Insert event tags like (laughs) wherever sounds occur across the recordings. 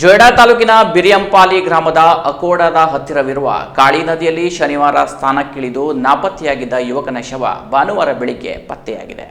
ಜೊಯ್ಡಾ ತಾಲೂಕಿನ ಬಿರಿಯಂಪಾಲಿ ಗ್ರಾಮದ ಅಕೋಡದ ಹತ್ತಿರವಿರುವ ಕಾಳಿ ನದಿಯಲ್ಲಿ ಶನಿವಾರ ಸ್ಥಾನಕ್ಕಿಳಿದು ನಾಪತ್ತೆಯಾಗಿದ್ದ ಯುವಕನ ಶವ ಭಾನುವಾರ ಬೆಳಿಗ್ಗೆ ಪತ್ತೆಯಾಗಿದೆ.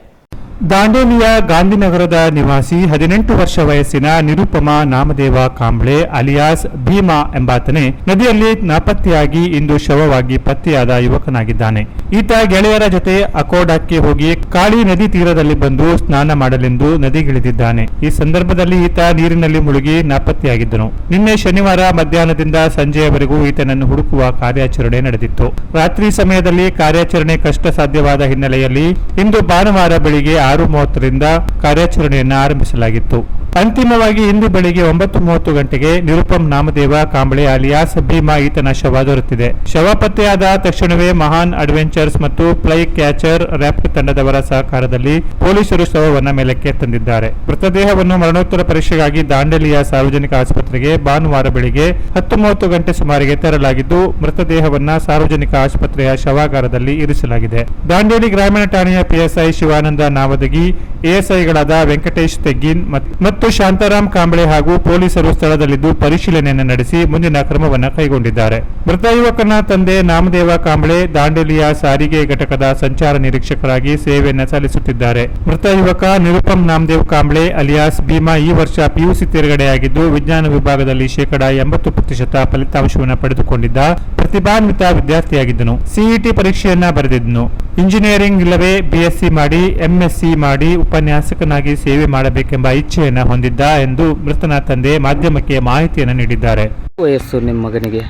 ದಾಂಡೇಲಿಯ ಗಾಂಧಿನಗರದ ನಿವಾಸಿ ಹದಿನೆಂಟು ವರ್ಷ ವಯಸ್ಸಿನ ನಿರುಪಮ ನಾಮದೇವ ಕಾಂಬ್ಳೆ ಅಲಿಯಾಸ್ ಭೀಮಾ ಎಂಬಾತನೇ ನದಿಯಲ್ಲಿ ನಾಪತ್ತೆಯಾಗಿ ಇಂದು ಶವವಾಗಿ ಪತ್ತೆಯಾದ ಯುವಕನಾಗಿದ್ದಾನೆ. ಈತ ಗೆಳೆಯರ ಜೊತೆ ಅಕೋಡಕ್ಕೆ ಹೋಗಿ ಕಾಳಿ ನದಿ ತೀರದಲ್ಲಿ ಬಂದು ಸ್ನಾನ ಮಾಡಲೆಂದು ನದಿಗಿಳಿದಿದ್ದಾನೆ. ಈ ಸಂದರ್ಭದಲ್ಲಿ ಈತ ನೀರಿನಲ್ಲಿ ಮುಳುಗಿ ನಾಪತ್ತೆಯಾಗಿದ್ದನು. ನಿನ್ನೆ ಶನಿವಾರ ಮಧ್ಯಾಹ್ನದಿಂದ ಸಂಜೆಯವರೆಗೂ ಈತನನ್ನು ಹುಡುಕುವ ಕಾರ್ಯಾಚರಣೆ ನಡೆದಿತ್ತು. ರಾತ್ರಿ ಸಮಯದಲ್ಲಿ ಕಾರ್ಯಾಚರಣೆ ಕಷ್ಟ ಸಾಧ್ಯವಾದ ಹಿನ್ನೆಲೆಯಲ್ಲಿ ಇಂದು ಭಾನುವಾರ ಬೆಳಿಗ್ಗೆ ಆರು ಮೂವತ್ತರಿಂದ ಕಾರ್ಯಾಚರಣೆಯನ್ನು ಆರಂಭಿಸಲಾಗಿತ್ತು. ಅಂತಿಮವಾಗಿ ಇಂದು ಬೆಳಿಗ್ಗೆ ಒಂಬತ್ತು ಮೂವತ್ತು ಗಂಟೆಗೆ ನಿರುಪಮ್ ನಾಮದೇವ ಕಾಂಬಳೆ ಅಲಿಯಾಸ್ ಭೀಮಾ ಈತನ ಶವ ದೊರೆತಿದೆ. ಶವ ಪತ್ತೆಯಾದ ತಕ್ಷಣವೇ ಮಹಾನ್ ಅಡ್ವೆಂಚರ್ಸ್ ಮತ್ತು ಫ್ಲೈ ಕ್ಯಾಚರ್ ರ್ಯಾಪ್ ತಂಡದವರ ಸಹಕಾರದಲ್ಲಿ ಪೊಲೀಸರು ಶವವನ್ನು ಮೇಲಕ್ಕೆ ತಂದಿದ್ದಾರೆ. ಮೃತದೇಹವನ್ನು ಮರಣೋತ್ತರ ಪರೀಕ್ಷೆಗಾಗಿ ದಾಂಡೇಲಿಯ ಸಾರ್ವಜನಿಕ ಆಸ್ಪತ್ರೆಗೆ ಭಾನುವಾರ ಬೆಳಿಗ್ಗೆ ಹತ್ತು ಮೂವತ್ತು ಗಂಟೆ ಸುಮಾರಿಗೆ ತರಲಾಗಿದ್ದು ಮೃತದೇಹವನ್ನು ಸಾರ್ವಜನಿಕ ಆಸ್ಪತ್ರೆಯ ಶವಾಗಾರದಲ್ಲಿ ಇರಿಸಲಾಗಿದೆ. ದಾಂಡೇಲಿ ಗ್ರಾಮೀಣ ಠಾಣೆಯ ಪಿಎಸ್ಐ ಶಿವಾನಂದ ನಾವದಗಿ, ಎಎಸ್ಐಗಳಾದ ವೆಂಕಟೇಶ್ ತೆಗ್ಗಿನ್ ಮತ್- ಮತ್ತು ಶಾಂತಾರಾಮ್ ಕಾಂಬಳೆ ಹಾಗೂ ಪೊಲೀಸರು ಸ್ಥಳದಲ್ಲಿದ್ದು ಪರಿಶೀಲನೆಯನ್ನು ನಡೆಸಿ ಮುಂದಿನ ಕ್ರಮವನ್ನು ಕೈಗೊಂಡಿದ್ದಾರೆ. ಮೃತ ಯುವಕನ ತಂದೆ ನಾಮದೇವ ಕಾಂಬಳೆ ದಾಂಡೇಲಿಯ ಸಾರಿಗೆ ಘಟಕದ ಸಂಚಾರ ನಿರೀಕ್ಷಕರಾಗಿ ಸೇವೆಯನ್ನು ಸಲ್ಲಿಸುತ್ತಿದ್ದಾರೆ. ಮೃತ ಯುವಕ ನಿರುಪಮ್ ನಾಮದೇವ್ ಕಾಂಬಳೆ ಅಲಿಯಾಸ್ ಭೀಮಾ ಈ ವರ್ಷ ಪಿಯುಸಿ ತೇರ್ಗಡೆಯಾಗಿದ್ದು ವಿಜ್ಞಾನ ವಿಭಾಗದಲ್ಲಿ ಶೇಕಡಾ ಎಂಬತ್ತು ಪ್ರತಿಶತ ಫಲಿತಾಂಶವನ್ನು ಪಡೆದುಕೊಂಡಿದ್ದ ಪ್ರತಿಭಾನ್ವಿತ ವಿದ್ಯಾರ್ಥಿಯಾಗಿದ್ದನು. ಸಿಇಟಿ ಪರೀಕ್ಷೆಯನ್ನ ಬರೆದಿದ್ದನು. ಇಂಜಿನಿಯರಿಂಗ್ ಇಲ್ಲವೇ ಬಿಎಸ್ಸಿ ಮಾಡಿ ಎಂಎಸ್ಸಿ ಮಾಡಿ ಉಪನ್ಯಾಸಕನಾಗಿ ಸೇವೆ ಮಾಡಬೇಕೆಂಬ ಇಚ್ಛೆಯನ್ನು ಹೊಂದಿದ್ದ ಎಂದು ಮೃತನ ತಂದೆ ಮಾಧ್ಯಮಕ್ಕೆ ಮಾಹಿತಿಯನ್ನು ನೀಡಿದ್ದಾರೆ. ವಯಸ್ಸು ನಿಮ್ಮ ಮಗನಿಗೆ?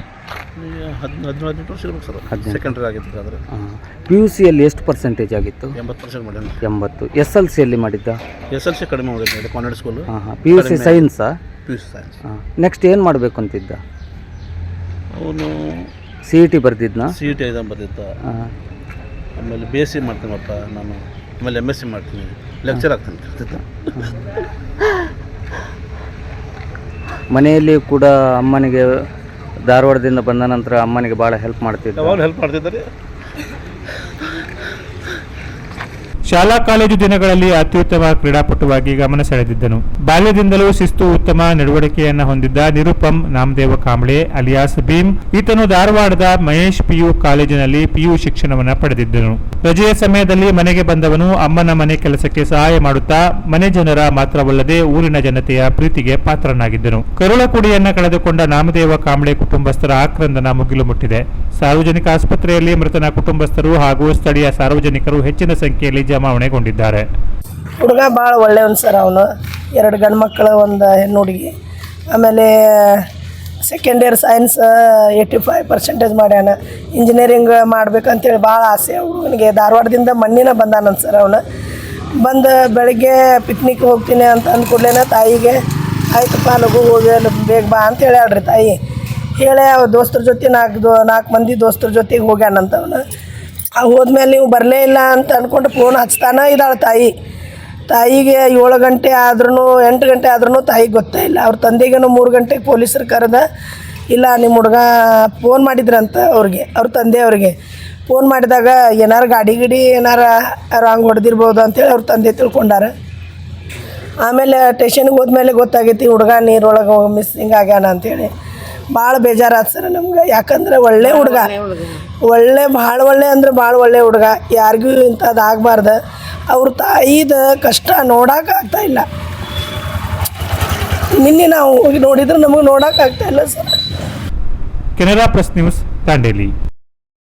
ಹದಿನ ಹದಿನೆಂಟು ವರ್ಷ ಇರ್ಬೇಕು ಸರ್. ಹದಿನೆಂಟು. ಸೆಕೆಂಡ್ರಿ ಆಗಿತ್ತು ಆದರೆ. ಪಿ ಯು ಸಿಯಲ್ಲಿ ಎಷ್ಟು ಪರ್ಸೆಂಟೇಜ್ ಆಗಿತ್ತು? ಎಂಬತ್ತು ಪರ್ಸೆಂಟ್ ಮಾಡ್ಯಾನ ಎಂಬತ್ತು. ಎಸ್ ಎಲ್ ಸಿಯಲ್ಲಿ ಮಾಡಿದ್ದ? ಎಸ್ ಎಲ್ ಸಿ ಕಡಿಮೆ ಮಾಡಿದ್ದು ಕಾನ್ವೆಂಟ್ ಸ್ಕೂಲು ಹಾಂ ಹಾಂ. ಪಿ ಯು ಸಿ ಸೈನ್ಸಾ ಪಿ ಯು ಸಿ ಸೈನ್ಸ್ ಹಾಂ. ನೆಕ್ಸ್ಟ್ ಏನು ಮಾಡಬೇಕು ಅಂತಿದ್ದ? ಅವನು ಸಿ ಇ ಟಿ ಬರ್ದಿದ್ನಾ? ಸಿ ಇ ಟಿ ಬರ್ದಿದ್ದ. ಆಮೇಲೆ ಬಿ ಎಸ್ ಸಿ ಮಾಡ್ತೀನಪ್ಪ ನಾನು. ಆಮೇಲೆ ಎಂ ಎಸ್ ಸಿ ಮಾಡ್ತೀನಿ. ಲೆಕ್ಚರ್ ಆಗ್ತೀನಿ. (laughs) ಮನೆಯಲ್ಲಿ ಕೂಡ ಅಮ್ಮನಿಗೆ ಧಾರವಾಡದಿಂದ ಬಂದ ನಂತರ ಅಮ್ಮನಿಗೆ ಭಾಳ ಹೆಲ್ಪ್ ಮಾಡ್ತಿದ್ದೆ. ಯಾವಾಗಲೂ ಹೆಲ್ಪ್ ಮಾಡ್ತಿದ್ದಾರೆ. ಶಾಲಾ ಕಾಲೇಜು ದಿನಗಳಲ್ಲಿ ಅತ್ಯುತ್ತಮ ಕ್ರೀಡಾಪಟುವಾಗಿ ಗಮನ ಸೆಳೆದಿದ್ದನು. ಬಾಲ್ಯದಿಂದಲೂ ಶಿಸ್ತು ಉತ್ತಮ ನಡವಳಿಕೆಯನ್ನು ಹೊಂದಿದ್ದ ನಿರುಪಮ್ ನಾಮದೇವ ಕಾಂಬ್ಳೆ ಅಲಿಯಾಸ್ ಭೀಮ್, ಈತನು ಧಾರವಾಡದ ಮಹೇಶ್ ಪಿಯು ಕಾಲೇಜಿನಲ್ಲಿ ಪಿಯು ಶಿಕ್ಷಣವನ್ನು ಪಡೆದಿದ್ದನು. ರಜೆಯ ಸಮಯದಲ್ಲಿ ಮನೆಗೆ ಬಂದವನು ಅಮ್ಮನ ಮನೆ ಕೆಲಸಕ್ಕೆ ಸಹಾಯ ಮಾಡುತ್ತಾ, ಮನೆ ಜನರ ಮಾತ್ರವಲ್ಲದೆ ಊರಿನ ಜನತೆಯ ಪ್ರೀತಿಗೆ ಪಾತ್ರನಾಗಿದ್ದನು. ಕರುಳ ಕುಡಿಯನ್ನ ಕಳೆದುಕೊಂಡ ನಾಮದೇವ ಕಾಂಬಳೆ ಕುಟುಂಬಸ್ಥರ ಆಕ್ರಂದನ ಮುಗಿಲು ಮುಟ್ಟಿದೆ. ಸಾರ್ವಜನಿಕ ಆಸ್ಪತ್ರೆಯಲ್ಲಿ ಮೃತನ ಕುಟುಂಬಸ್ಥರು ಹಾಗೂ ಸ್ಥಳೀಯ ಸಾರ್ವಜನಿಕರು ಹೆಚ್ಚಿನ ಸಂಖ್ಯೆಯಲ್ಲಿ ಜಮಾವಣೆಗೊಂಡಿದ್ದಾರೆ. ಹುಡುಗ ಭಾಳ ಒಳ್ಳೆಯವನು ಸರ್ ಅವನು. ಎರಡು ಗಂಡು ಮಕ್ಕಳು ಒಂದು ಹೆಣ್ಣು ಹುಡುಗಿ. ಆಮೇಲೆ second year science eighty five percentage ಮಾಡ್ಯಾನ. ಇಂಜಿನಿಯರಿಂಗ್ ಮಾಡ್ಬೇಕಂತೇಳಿ ಭಾಳ ಆಸೆ ಅವನಿಗೆ ಧಾರವಾಡದಿಂದ ಮಣ್ಣಿನ ಬಂದಾನ ಸರ್ ಅವನು. ಬಂದು ಬೆಳಗ್ಗೆ ಪಿಕ್ನಿಕ್ ಹೋಗ್ತೀನಿ ಅಂತ ಅಂದ ಕೂಡಲೇ ತಾಯಿಗೆ, ಆಯ್ತಪ್ಪ ಲಘು ಹೋಗಿ ಬೇಗ ಬಾ ಅಂತ ಹೇಳ್ಯಾಳ್ರಿ ತಾಯಿ. ಹೇಳಿ ಅವ ದೋಸ್ತರ ಜೊತೆ ನಾಲ್ಕು ದೋ, ನಾಲ್ಕು ಮಂದಿ ದೋಸ್ತರ ಜೊತೆಗೆ ಹೋಗ್ಯಾನಂತ ಅವನು. ಆ ಹೋದ್ಮೇಲೆ ನೀವು ಬರಲೇ ಇಲ್ಲ ಅಂತ ಅಂದ್ಕೊಂಡು ಫೋನ್ ಹಚ್ತಾನೆ ಇದ್ದಾಳೆ ತಾಯಿ. ತಾಯಿಗೆ ಏಳು ಗಂಟೆ ಆದ್ರೂ ಎಂಟು ಗಂಟೆ ಆದ್ರೂ ತಾಯಿಗೆ ಗೊತ್ತೇ ಇಲ್ಲ. ಅವ್ರ ತಂದೆಗೇನು ಮೂರು ಗಂಟೆಗೆ ಪೊಲೀಸರು ಕರೆದ ಇಲ್ಲ ನಿಮ್ಮ ಹುಡುಗ ಫೋನ್ ಮಾಡಿದ್ರಂತ ಅವ್ರಿಗೆ ಅವ್ರ ತಂದೆಯವ್ರಿಗೆ ಫೋನ್ ಮಾಡಿದಾಗ ಏನಾರು ಗಾಡಿ ಗಿಡಿ ಏನಾರ ರಾಂಗ್ ಹೊಡೆದಿರ್ಬೋದು ಅಂತೇಳಿ ಅವ್ರ ತಂದೆ ತಿಳ್ಕೊಂಡಾರ. ಆಮೇಲೆ ಟೇಷನ್ಗೆ ಹೋದ್ಮೇಲೆ ಗೊತ್ತಾಗೈತಿ ಹುಡುಗ ನೀರೊಳಗೆ ಮಿಸ್ಸಿಂಗ್ ಆಗ್ಯಾನ ಅಂತೇಳಿ ಭಾಳ ಬೇಜಾರಾತ್ ಸರ್ ನಮ್ಗೆ. ಯಾಕಂದ್ರೆ ಒಳ್ಳೆ ಹುಡುಗ. ಒಳ್ಳೆ ಭಾಳ ಒಳ್ಳೆ ಅಂದ್ರೆ ಭಾಳ ಒಳ್ಳೆ ಹುಡುಗ. ಯಾರಿಗೂ ಇಂಥದ್ದು ಆಗಬಾರ್ದು. ಅವ್ರ ತಾಯಿದ ಕಷ್ಟ ನೋಡೋಕ್ಕಾಗ್ತಾ ಇಲ್ಲ. ನಿನ್ನೆ ನಾವು ಹೋಗಿ ನೋಡಿದ್ರೆ ನಮಗೆ ನೋಡೋಕ್ಕಾಗ್ತಾ ಇಲ್ಲ sir. Canara press news Dandeli.